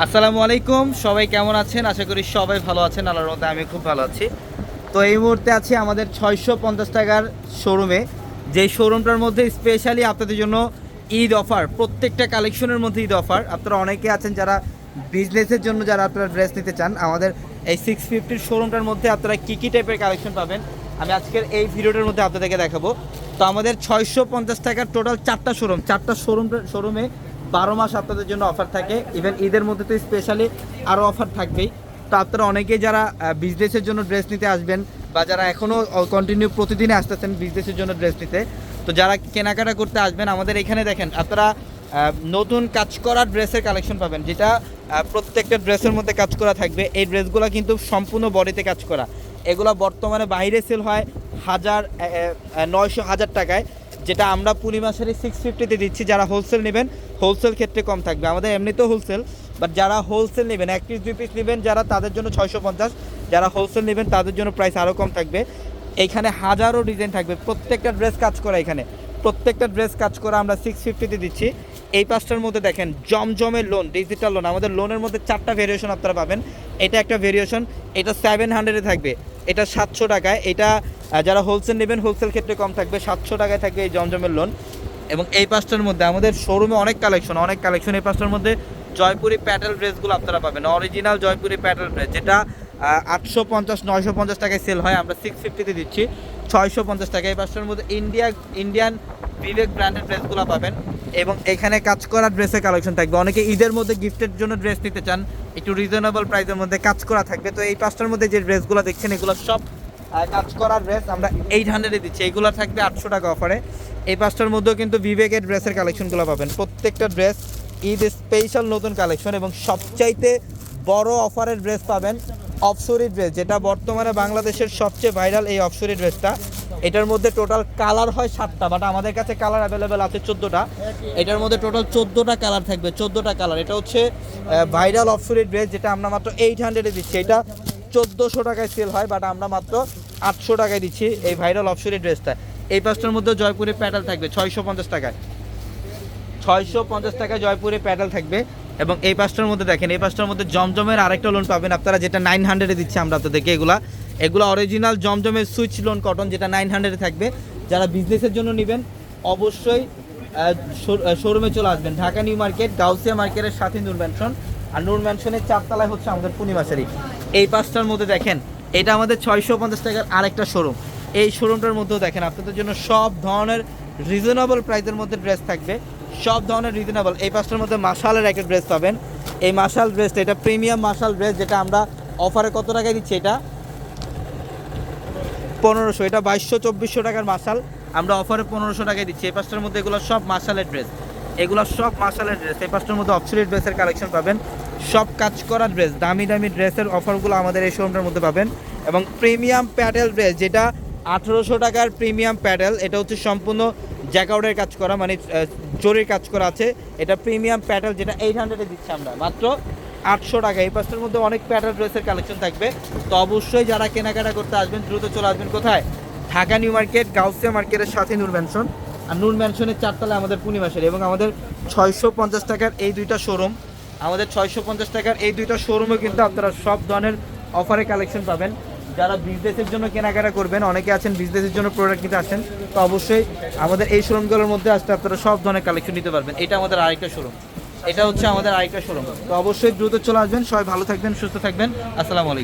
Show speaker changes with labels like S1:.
S1: আসসালামু আলাইকুম, সবাই কেমন আছেন? আশা করি সবাই ভালো আছেন, আল্লাহর মধ্যে আমি খুব ভালো আছি। তো এই মুহূর্তে আছি আমাদের ছয়শো পঞ্চাশ টাকার শোরুমে যেই শোরুমটার মধ্যে স্পেশালি আপনাদের জন্য ঈদ অফার প্রত্যেকটা কালেকশনের মধ্যে ঈদ অফার আপনারা অনেকে আছেন যারা বিজনেসের জন্য যারা আপনারা ড্রেস নিতে চান, আমাদের এই সিক্স ফিফটির শোরুমটার মধ্যে আপনারা কী কী টাইপের কালেকশন পাবেন, আমি আজকের এই ভিডিওটার মধ্যে আপনাদেরকে দেখাবো। তো আমাদের ছয়শো পঞ্চাশ টাকার টোটাল চারটা শোরুম চারটা শোরুম শোরুমে বারো মাস আপনাদের জন্য অফার থাকে। ইভেন ঈদের মধ্যে তো স্পেশালি আরও অফার থাকবেই। তো আপনারা অনেকেই যারা বিজনেসের জন্য ড্রেস নিতে আসবেন বা যারা এখনও কন্টিনিউ প্রতিদিনে আসতেছেন বিজনেসের জন্য ড্রেস নিতে, তো যারা কেনাকাটা করতে আসবেন, আমাদের এখানে দেখেন, আপনারা নতুন কাজ করা ড্রেসের কালেকশন পাবেন, যেটা প্রত্যেকটা ড্রেসের মধ্যে কাজ করা থাকবে। এই ড্রেসগুলো কিন্তু সম্পূর্ণ বডিতে কাজ করা। এগুলো বর্তমানে বাইরে সেল হয় হাজার নয়শো, হাজার টাকায়। যেটা আমরা পূর্ণিমাশারি সিক্স ফিফটিতে দিচ্ছি, যারা হোলসেল নেবেন হোলসেল ক্ষেত্রে কম থাকবে। আমাদের এমনিতেও হোলসেল বাট যারা হোলসেল নেবেন, এক পিস দুই পিস নেবেন, যারা তাদের জন্য ছয়শো পঞ্চাশ, যারা হোলসেল নেবেন, তাদের জন্য প্রাইস আরও কম থাকবে। এইখানে হাজারো ডিজাইন থাকবে। প্রত্যেকটা ড্রেস কাজ করা এখানে। প্রত্যেকটা ড্রেস কাজ করা আমরা সিক্স ফিফটিতে দিচ্ছি। এই পাঁচটার মধ্যে দেখেন জমজমের লোন ডিজিটাল লোন আমাদের লোনের মধ্যে চারটা ভেরিয়েশন আপনারা পাবেন। এটা একটা ভেরিয়েশন এটা সেভেন হান্ড্রেডে থাকবে। এটা সাতশো টাকায়। এটা যারা হোলসেল নেবেন হোলসেল ক্ষেত্রে কম থাকবে, সাতশো টাকায় থাকবে এই জমজমের লোন এবং এই পাঁচটার মধ্যে আমাদের শোরুমে অনেক কালেকশন অনেক কালেকশন এই পাঁচটার মধ্যে জয়পুরি প্যাটেল ড্রেসগুলো আপনারা পাবেন। অরিজিনাল জয়পুরি প্যাটেল ড্রেস যেটা আটশো পঞ্চাশ, নয়শো পঞ্চাশ টাকায় সেল হয়। আমরা সিক্স ফিফটিতে দিচ্ছি, ছয়শো পঞ্চাশ টাকা এই পাঁচটার মধ্যে ইন্ডিয়া ইন্ডিয়ান বিবেক ব্র্যান্ডের ড্রেসগুলো পাবেন। এবং এখানে কাজ করা ড্রেসের কালেকশন থাকবে। অনেকে ঈদের মধ্যে গিফটের জন্য ড্রেস নিতে চান, একটু রিজনেবল প্রাইসের মধ্যে কাজ করা থাকবে। তো এই পাঁচটার মধ্যে যে ড্রেসগুলো দেখছেন, এগুলো সব কাজ করা ড্রেস আমরা এইট হান্ড্রেডে দিচ্ছি। এইগুলো থাকবে আটশো টাকা অফারে এই পাঁচটার মধ্যেও কিন্তু বিবেকের ড্রেসের কালেকশনগুলো পাবেন। প্রত্যেকটা ড্রেস ঈদ স্পেশাল নতুন কালেকশন এবং সবচাইতে বড় অফারের ড্রেস পাবেন অফসরি ড্রেস যেটা বর্তমানে বাংলাদেশের সবচেয়ে ভাইরাল এই অফসরি ড্রেসটা এটার মধ্যে টোটাল কালার হয় সাতটা বাট আমাদের কাছে কালার অ্যাভেলেবেল আছে চোদ্দোটা। এটার মধ্যে টোটাল চোদ্দোটা কালার থাকবে, চোদ্দোটা কালার এটা হচ্ছে ভাইরাল অফসরি ড্রেস যেটা আমরা মাত্র এইট হান্ড্রেডে দিচ্ছি। এটা চোদ্দোশো টাকায় সেল হয় বাট আমরা মাত্র আটশো টাকায় দিচ্ছি এই ভাইরাল অফসরি ড্রেসটা এই পাঁচটার মধ্যে জয়পুরে প্যাডেল থাকবে, ছয়শো পঞ্চাশ টাকায়। ছয়শো পঞ্চাশ টাকায় জয়পুরে প্যাডেল থাকবে। এবং এই পাঁচটার মধ্যে দেখেন, এই পাঁচটার মধ্যে জমজমের আরেকটা লোন পাবেন আপনারা, যেটা নাইন হান্ড্রেডে দিচ্ছি আমরা আপনাদেরকে এগুলা। এগুলো অরিজিনাল জমজমের সুইচ লোন কটন যেটা নাইন হান্ড্রেডে থাকবে। যারা বিজনেসের জন্য নেবেন, অবশ্যই শোরুমে চলে আসবেন। ঢাকা নিউ মার্কেট, গাউসিয়া মার্কেটের সাথে নূর ম্যানশন আর নূর ম্যানশনের চারতলায় হচ্ছে আমাদের পূর্ণিমাশারি এই পাঁচটার মধ্যে দেখেন, এটা আমাদের ছয়শো পঞ্চাশ টাকার আরেকটা শোরুম এই শোরুমটার মধ্যেও দেখেন, আপনাদের জন্য সব ধরনের রিজনেবল প্রাইসের মধ্যে ড্রেস থাকবে। সব ধরনের রিজনেবল এই পাঁচটার মধ্যে মাসালের একটা ড্রেস পাবেন। এই মাসাল ড্রেসটা এটা প্রিমিয়াম মাসাল ড্রেস যেটা আমরা অফারে কত টাকায় দিচ্ছি এটা? পনেরোশো। এটা বাইশশো, চব্বিশশো টাকার মাসাল আমরা অফারে পনেরোশো টাকায় দিচ্ছি। এই পাঁচটার মধ্যে এগুলো সব মাসালের ড্রেস এগুলো সব মাসালের ড্রেস এই পাঁচটার মধ্যে অপসলিট ড্রেসের কালেকশন পাবেন। সব কাজ করা ড্রেস দামি দামি ড্রেসের অফারগুলো আমাদের এই শোরুমটার মধ্যে পাবেন। এবং প্রিমিয়াম প্যাডেল ড্রেস যেটা আঠেরোশো টাকার প্রিমিয়াম প্যাডেল এটা হচ্ছে সম্পূর্ণ জ্যাকআউটের কাজ করা মানে জরির কাজ করা আছে। এটা প্রিমিয়াম প্যাডেল যেটা এইট হান্ড্রেডে দিচ্ছি আমরা। মাত্র আটশো টাকা। এই পাঁচটার মধ্যে অনেক প্যাটার্ন ড্রেসের কালেকশন থাকবে। তো অবশ্যই যারা কেনাকাটা করতে আসবেন, দ্রুত চলে আসবেন কোথায়? ঢাকা নিউ মার্কেট, গাউসিয়া মার্কেটের সাথে নূর ম্যানশন আর নূর ম্যানশনের চারতলায় আমাদের পূর্ণিমাসের। এবং আমাদের ছয়শো পঞ্চাশ টাকার এই দুইটা শোরুম আমাদের ছয়শো পঞ্চাশ টাকার এই দুইটা শোরুমে কিন্তু আপনারা সব ধরনের অফারে কালেকশন পাবেন। যারা বিজনেসের জন্য কেনাকাটা করবেন, অনেকে আছেন বিজনেসের জন্য প্রোডাক্ট নিতে আসেন তো অবশ্যই আমাদের এই শোরুমগুলোর মধ্যে আসতে আপনারা সব ধরনের কালেকশন নিতে পারবেন। এটা আমাদের আরেকটা শোরুম এটা হচ্ছে আমাদের আরেকটা শোরুম তো অবশ্যই দ্রুত চলে আসবেন। সবাই ভালো থাকবেন, সুস্থ থাকবেন। আসসালামু আলাইকুম।